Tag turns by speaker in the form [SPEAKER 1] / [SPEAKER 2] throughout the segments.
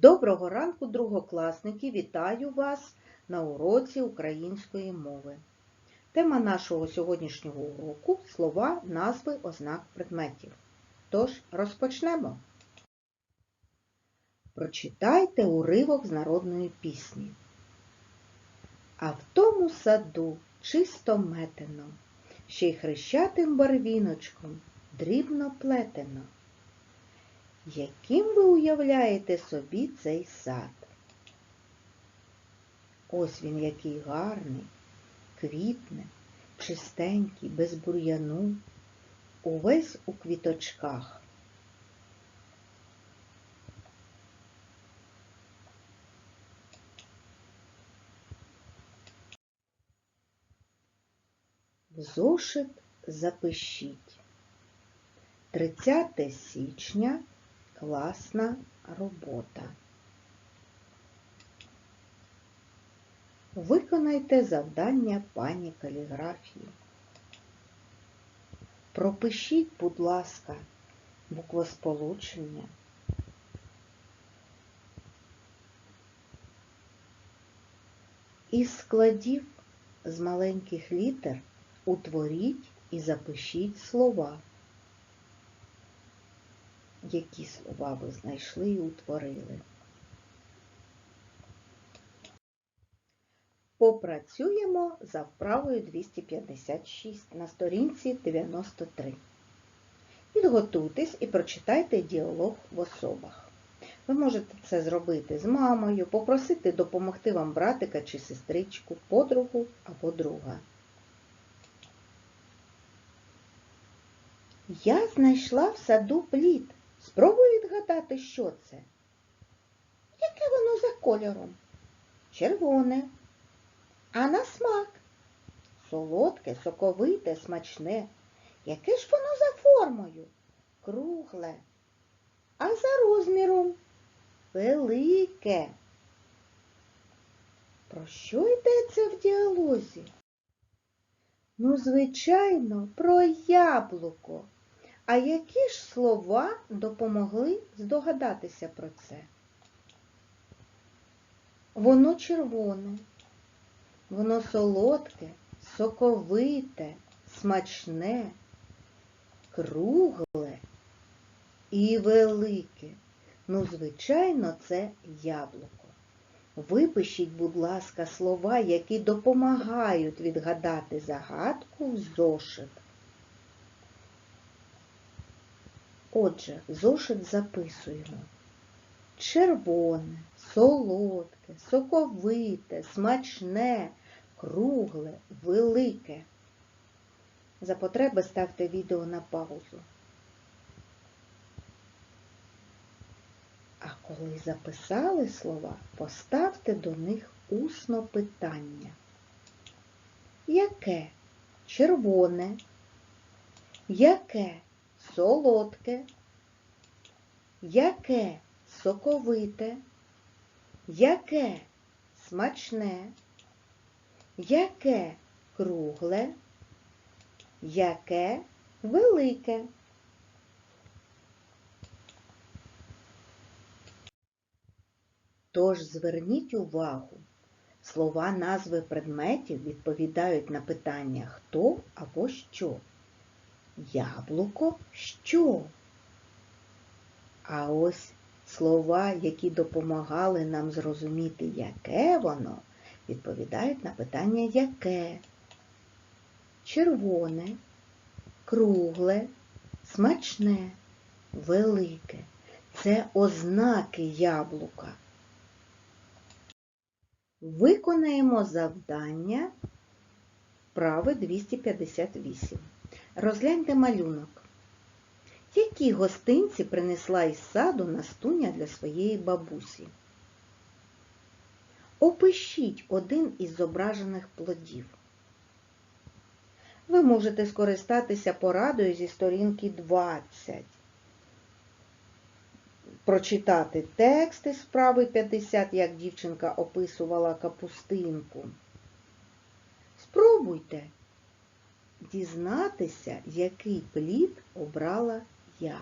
[SPEAKER 1] Доброго ранку, другокласники! Вітаю вас на уроці української мови. Тема нашого сьогоднішнього уроку – слова, назви, ознак предметів. Тож, розпочнемо. Прочитайте уривок з народної пісні. А в тому саду чисто метено, ще й хрещатим барвіночком дрібно плетено. Яким ви уявляєте собі цей сад? Ось він який гарний, квітне, чистенький, без бур'яну, увесь у квіточках. В зошит запишіть. 30 січня Класна робота. Виконайте завдання пані каліграфії. Пропишіть, будь ласка, буквосполучення. Із складів з маленьких літер утворіть і запишіть слова які слова ви знайшли і утворили. Попрацюємо за вправою 256 на сторінці 93. Підготуйтесь і прочитайте діалог в особах. Ви можете це зробити з мамою, попросити допомогти вам братика чи сестричку, подругу або друга. Я знайшла в саду плід. Спробуй відгадати, що це. Яке воно за кольором? Червоне. А на смак? Солодке, соковите, смачне. Яке ж воно за формою? Кругле. А за розміром? Велике. Про що йдеться в діалозі? Ну, звичайно, про яблуко. А які ж слова допомогли здогадатися про це? Воно червоне, воно солодке, соковите, смачне, кругле і велике. Ну, звичайно, це яблуко. Випишіть, будь ласка, слова, які допомагають відгадати загадку в зошит. Отже, зошит записуємо. Червоне, солодке, соковите, смачне, кругле, велике. За потреби ставте відео на паузу. А коли записали слова, поставте до них усно питання. Яке червоне? Яке солодке, яке соковите, яке смачне, яке кругле, яке велике. Тож зверніть увагу, слова назви предметів відповідають на питання хто або що. Яблуко що? А ось слова, які допомагали нам зрозуміти, яке воно, відповідають на питання яке? Червоне, кругле, смачне, велике. Це ознаки яблука. Виконаємо завдання вправи 258. Розгляньте малюнок. Які гостинці принесла із саду Настуня для своєї бабусі? Опишіть один із зображених плодів. Ви можете скористатися порадою зі сторінки 20. Прочитати тексти справи 50, як дівчинка описувала капустинку. Спробуйте дізнатися, який плід обрала я.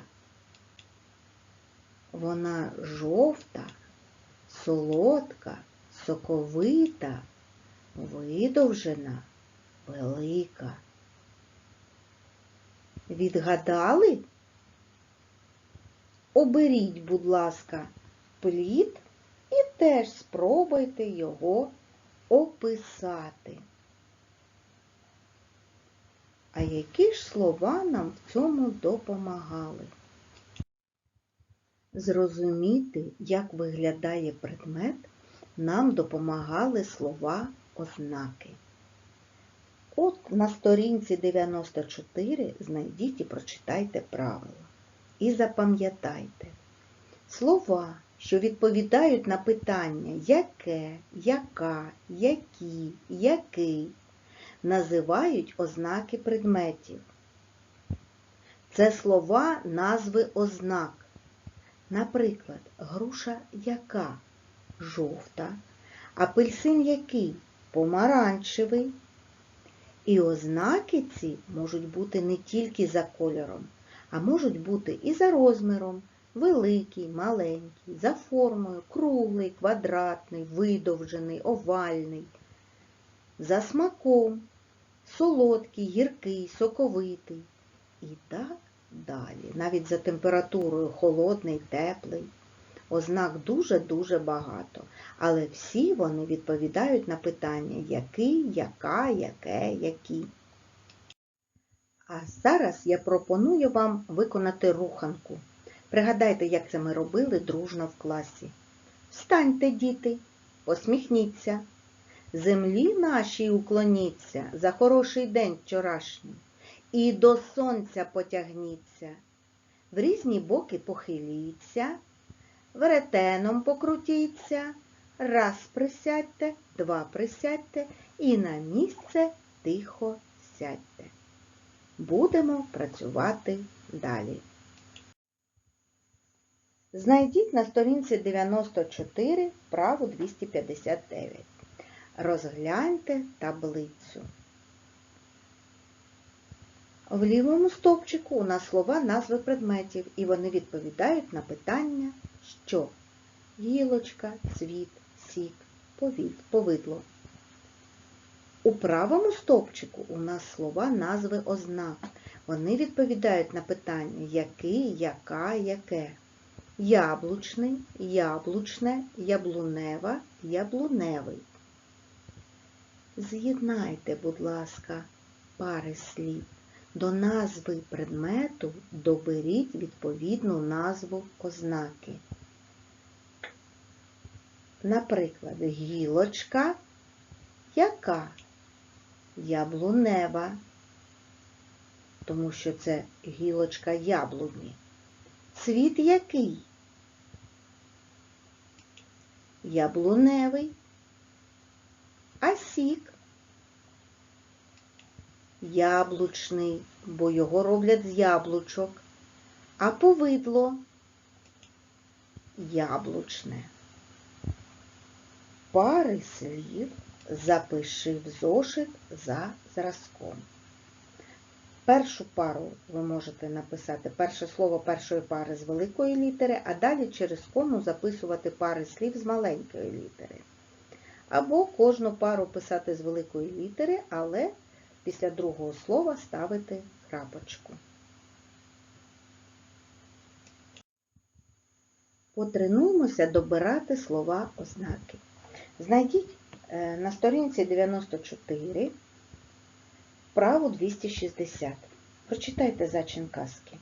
[SPEAKER 1] Вона жовта, солодка, соковита, видовжена, велика. Відгадали? Оберіть, будь ласка, плід і теж спробуйте його описати. А які ж слова нам в цьому допомагали? Зрозуміти, як виглядає предмет, нам допомагали слова ознаки. От на сторінці 94 знайдіть і прочитайте правила. І запам'ятайте, слова, що відповідають на питання яке, яка, які, який, називають ознаки предметів. Це слова назви ознак. Наприклад, груша яка? Жовта, апельсин який? Помаранчевий. І ознаки ці можуть бути не тільки за кольором, а можуть бути і за розміром. Великий, маленький, за формою, круглий, квадратний, видовжений, овальний, за смаком, солодкий, гіркий, соковитий. І так далі. Навіть за температурою холодний, теплий. Ознак дуже-дуже багато, але всі вони відповідають на питання який, яка, яке, які. А зараз я пропоную вам виконати руханку. Пригадайте, як це ми робили дружно в класі. Встаньте, діти, посміхніться. Землі нашій уклоніться за хороший день вчорашній. І до сонця потягніться. В різні боки похиліться, веретеном покрутіться, раз присядьте, два присядьте і на місце тихо сядьте. Будемо працювати далі. Знайдіть на сторінці 94 вправу 259. Розгляньте таблицю. В лівому стовпчику у нас слова назви предметів, і вони відповідають на питання, що гілочка, цвіт, сік, повидло. У правому стовпчику у нас слова назви ознак. Вони відповідають на питання який, яка, яке. Яблучний, яблучне, яблунева, яблуневий. З'єднайте, будь ласка, пари слів. До назви предмету доберіть відповідну назву ознаки. Наприклад, гілочка яка? Яблунева, тому що це гілочка яблуні. Цвіт який? Яблуневий. Сік? Яблучний, бо його роблять з яблучок. А повидло яблучне. Пари слів запиши в зошит за зразком. Першу пару ви можете написати перше слово першої пари з великої літери, а далі через кому записувати пари слів з маленької літери. Або кожну пару писати з великої літери, але після другого слова ставити крапочку. Потренуємося добирати слова ознаки. Знайдіть е, на сторінці 94 вправу 260. Прочитайте зачин казки.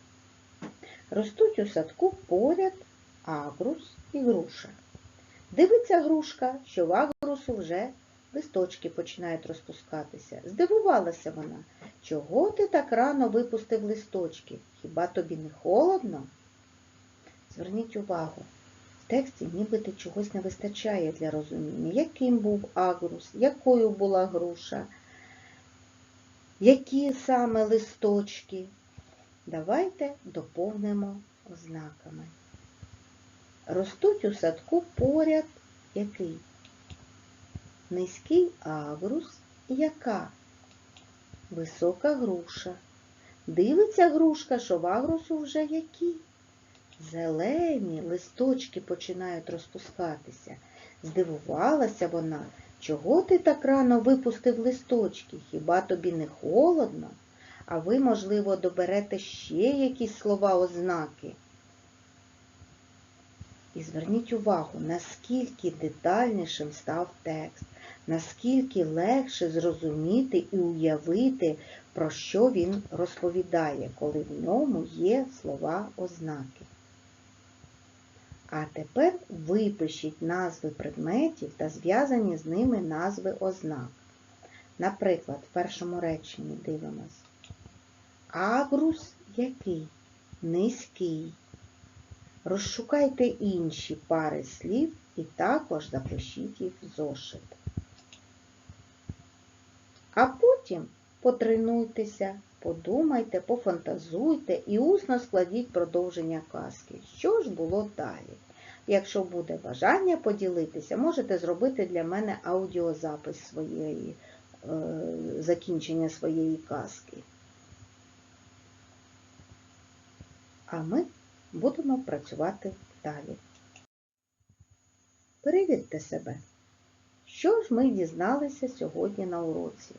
[SPEAKER 1] Ростуть у садку поряд агрус і груша. Дивиться грушка, що в агрусу вже листочки починають розпускатися. Здивувалася вона, чого ти так рано випустив листочки? Хіба тобі не холодно? Зверніть увагу, в тексті нібито чогось не вистачає для розуміння, яким був агрус, якою була груша, які саме листочки. Давайте доповнимо ознаками. Ростуть у садку поряд який? Низький агрус, яка? Висока груша. Дивиться грушка, що в агрусу вже які? зелені листочки починають розпускатися. Здивувалася вона, чого ти так рано випустив листочки? Хіба тобі не холодно? А ви, можливо, доберете ще якісь слова ознаки. І зверніть увагу, наскільки детальнішим став текст, наскільки легше зрозуміти і уявити, про що він розповідає, коли в ньому є слова ознаки. А тепер випишіть назви предметів та зв'язані з ними назви ознак. Наприклад, в першому реченні дивимось. Агрус який? Низький. Розшукайте інші пари слів і також запишіть їх в зошит. А потім потренуйтеся, подумайте, пофантазуйте і усно складіть продовження казки. Що ж було далі? Якщо буде бажання поділитися, можете зробити для мене аудіозапис своєї, е, закінчення своєї казки. А ми будемо працювати далі. Перевірте себе. Що ж ми дізналися сьогодні на уроці?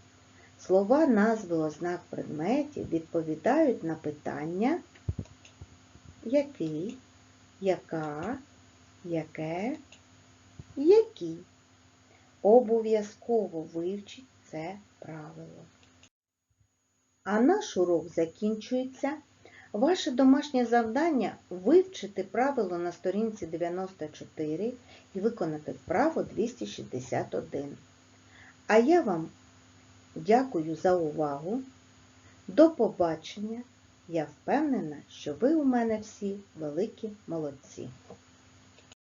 [SPEAKER 1] Слова назви ознак предметів відповідають на питання який, яка, яке, які. Обов'язково вивчіть це правило. А наш урок закінчується. Ваше домашнє завдання вивчити правило на сторінці 94 і виконати вправо 261. А я вам дякую за увагу. До побачення. Я впевнена, що ви у мене всі великі молодці.